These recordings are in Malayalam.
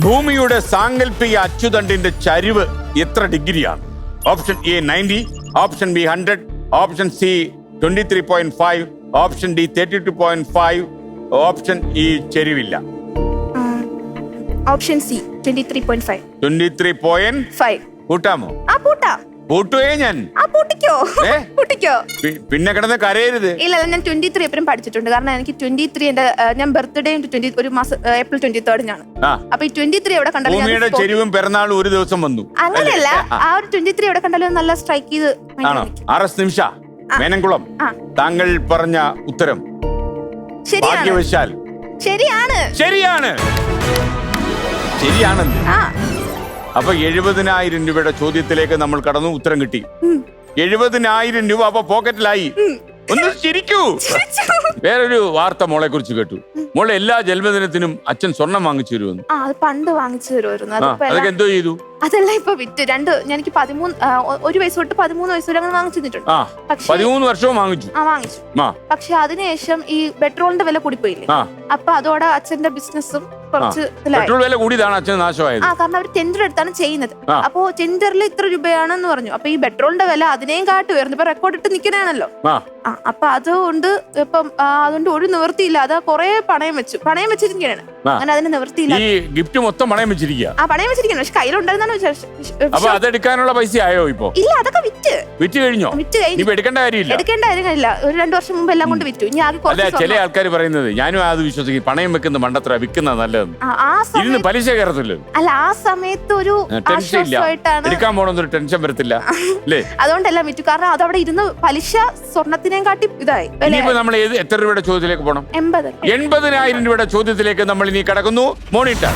ഭൂമിയുടെ സാങ്കല്പിക അച്ചുതണ്ടിന്റെ ചരിവ് എത്ര ഡിഗ്രിയാണ്? Option A ninety option B hundred option C twenty three point five option D thirty two point five option E ചെരിവില്ല. Option C twenty three point five. Twenty three point five. കൂട്ടാമോ? ആ പൂട്ടാ കൂട്ടുകയെ ഞാൻ. ആ പൂട്ടിക്കോ. ഏ? പൂട്ടിക്കോ. പി- പിന്നെ കിടന്ന് കരയരുത്. ഇല്ല ഞാൻ ട്വന്റി ത്രീ എപ്പോഴും പഠിച്ചിട്ടുണ്ട്. കാരണം എനിക്ക് ട്വന്റി ത്രീ എന്റെ ആ, ഞാൻ ബർത്ത്ഡേ ട്വന്റി ഒരു മാസം ആ, ഏപ്രിൽ ട്വന്റി തേർഡിനാണ് ആ. അപ്പൊ ഈ ട്വന്റി ത്രീ എവിടെ കണ്ടാലും ഞാൻ ഭൂമിയുടെ spot- ചെരിവും പിറന്നാളും ഒരു ദിവസം വന്നു. അങ്ങനെയല്ല ആ. ഒരു ട്വന്റി ത്രീ എവിടെ കണ്ടാലും നല്ല സ്ട്രൈക്ക് ചെയ്ത് ഭയങ്കര ആണോ? നിൽക്കും. ആർ എസ് നിമിഷ മേനംകുളം ആ. താങ്കൾ പറഞ്ഞ ഉത്തരം. ശരിയാണ്. ഭാഗ്യവശാൽ. ശരിയാണ്. ശരിയാണ്. ശരിയാണെന്ന്. ആ. അപ്പൊ എഴുപതിനായിരം രൂപയുടെ ചോദ്യത്തിലേക്ക് നമ്മൾ കടന്നു ഉത്തരം കിട്ടി. എഴുപതിനായിരം രൂപ അപ്പൊ പോക്കറ്റിലായി. ഒന്ന് ചിരിക്കൂ. വേറൊരു വാർത്ത മോളെ കുറിച്ച് കേട്ടു. മോളെ എല്ലാ ജന്മദിനത്തിനും അച്ഛൻ സ്വർണം വാങ്ങിച്ചു തരുമെന്ന്. ആ അത് പണ്ട് വാങ്ങിച്ചു തരുമായിരുന്നു. അതൊക്കെ എന്തോ ചെയ്തു? അതെല്ലാം ഇപ്പൊ വിറ്റ്. രണ്ട് എനിക്ക് പതിമൂന്ന് ഒരു വയസ്സ് തൊട്ട് പതിമൂന്ന് വയസ്സ് വരെ അങ്ങനെ വാങ്ങിച്ചു തന്നിട്ടുണ്ട്. പതിമൂന്ന് വർഷവും വാങ്ങിച്ചു. ആ വാങ്ങിച്ചു. പക്ഷെ അതിനുശേഷം ഈ പെട്രോളിന്റെ വില കൂടിപ്പോയില്ലേ? അപ്പൊ അതോടെ അച്ഛന്റെ ബിസിനസ്സും കുറച്ച് പെട്രോൾ വില കൂടിയതാണ് അച്ഛൻ നാശമായത്. ആ കാരണം അവർ ടെൻഡർ എടുത്താണ് ചെയ്യുന്നത്. അപ്പൊ ടെൻഡറിൽ ഇത്ര രൂപയാണെന്ന് പറഞ്ഞു. അപ്പൊ ഈ പെട്രോളിന്റെ വില അതിനേം കാട്ടി ഉയർന്നു. ഇപ്പൊ റെക്കോർഡ് ഇട്ട് നിൽക്കണാണല്ലോ ആ. അപ്പൊ അതുകൊണ്ട് ഇപ്പം അതുകൊണ്ട് ഒരു നിവൃത്തിയില്ല അത് കുറെ പണയം വെച്ചു. പണയം വെച്ചിരിക്കുകയാണ്. അങ്ങനെ അതിന് നിവൃത്തിയില്ല ഈ ഗിഫ്റ്റ് മൊത്തം പണയം വെച്ചിരിക്കുക ആ പണയം വെച്ചിരിക്കണം പക്ഷെ കയ്യിലുണ്ടായിരുന്നാണ് വിശ്വാസം- അതെടുക്കാനുള്ള പൈസ ആയോ ഇപ്പൊ? ഇല്ല അതൊക്കെ വിറ്റ്. വിറ്റ് കഴിഞ്ഞോ? വിറ്റ് കഴിഞ്ഞു. എടുക്കേണ്ട കാര്യമില്ല. എടുക്കേണ്ട കാര്യങ്ങളില്ല ഒരു രണ്ടു വർഷം മുമ്പ് എല്ലാം കൊണ്ട് വിറ്റു. ഇനി ആകെ അല്ല കുറച്ച് ചില സ്വർണം. ആൾക്കാർ പറയുന്നത് ഞാനും അത് വിശ്വസിക്കും. പണയം വെക്കുന്ന മണ്ടത്ര വിൽക്കുന്ന നല്ലതെന്ന്. ആ, ആ ഇരുന്ന് സമയത്ത് പലിശ കയറത്തില്ല? അല്ല ആ സമയത്ത് ഒരു ടെൻഷൻ ഇല്ല. ആശ്വാസമായിട്ടാണ് എടുക്കാൻ പോണെന്നൊരു ടെൻഷൻ വരത്തില്ല. അല്ലേ? അതുകൊണ്ടെല്ലാം വിറ്റു. കാരണം അതവിടെ ഇരുന്ന് പലിശ സ്വർണത്തിനെയും കാട്ടി ഇതായി. വില ഇനിയിപ്പോ നമ്മൾ ഏത് എത്ര രൂപയുടെ ചോദ്യത്തിലേക്ക് പോകണം എൺപത്. എൺപതിനായിരം രൂപയുടെ ചോദ്യത്തിലേക്ക് നമ്മൾ ഇനി കിടക്കുന്നു. മോണിറ്റർ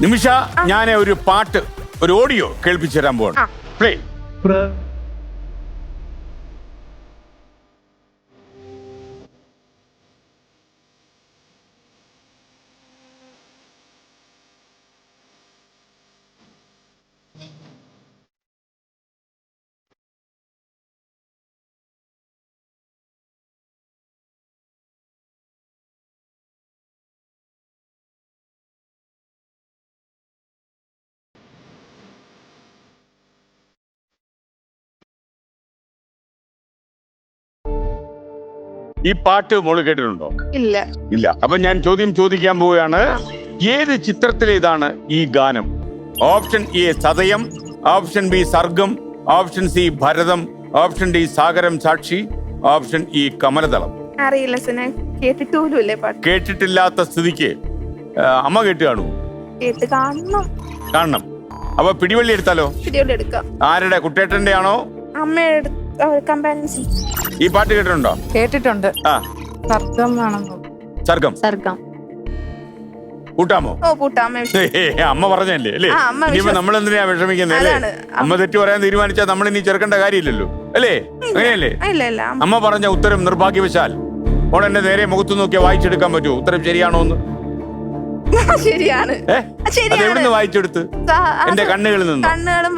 നിമിഷ ഞാൻ ഒരു പാട്ട് ഒരു ഓഡിയോ കേൾപ്പിച്ചു തരാൻ പോകണം പ്ലേ ഈ പാട്ട് മോൾ കേട്ടിട്ടുണ്ടോ? ഇല്ല. ഇല്ല. അപ്പൊ ഞാൻ ചോദ്യം ചോദിക്കാൻ പോവുകയാണ്. ഏത് ചിത്രത്തിലെ ഇതാണ് ഈ ഗാനം? Option A Sadayam option B Sargam option C Bharatham option D Sagaram Sakshi option E Kamaladalam അറിയില്ല സിനെ. കേട്ടിട്ട് പാട്ട്. കേട്ടിട്ടില്ലാത്ത സ്ഥിതിക്ക് അമ്മ കേട്ട് കാണൂ കേട്ട് കാണണം. കാണണം. അപ്പൊ പിടിവള്ളി എടുത്താലോ? പിടിയോടെ എടുക്കാം. ആരുടെ? കുട്ടേട്ടന്റെ ആണോ കമ്പാനിയൻസി ഈ പാട്ട് കേട്ടിട്ടുണ്ടോ? കേട്ടിട്ടുണ്ട്. ആ. സർഗം ആണെന്ന് സർഗം. സർഗം. കൂട്ടാമോ? ഓ കൂട്ടാ അമ്മ പറഞ്ഞല്ലേ അല്ലേ? ഇനിയിപ്പോ നമ്മൾ എന്തിനാ വിഷമിക്കുന്നത് അല്ലേ. അമ്മ തെറ്റി പറയാൻ തീരുമാനിച്ചാൽ നമ്മൾ ഇനി ചെറുക്കേണ്ട കാര്യമില്ലല്ലോ അല്ലേ? അങ്ങനെയല്ലേ? അമ്മ- പറഞ്ഞ ഉത്തരം നിർഭാഗ്യവശാൽ ഓൾ എന്നെ നേരെ മുഖത്ത് നോക്കിയാ വായിച്ചെടുക്കാൻ പറ്റുമോ ഉത്തരം ശരിയാണോ എന്ന്? ശരിയാണ്. എവിടുന്ന് വായിച്ചെടുത്ത്? എന്റെ കണ്ണുകളിൽ നിന്ന്? കണ്ണുകളും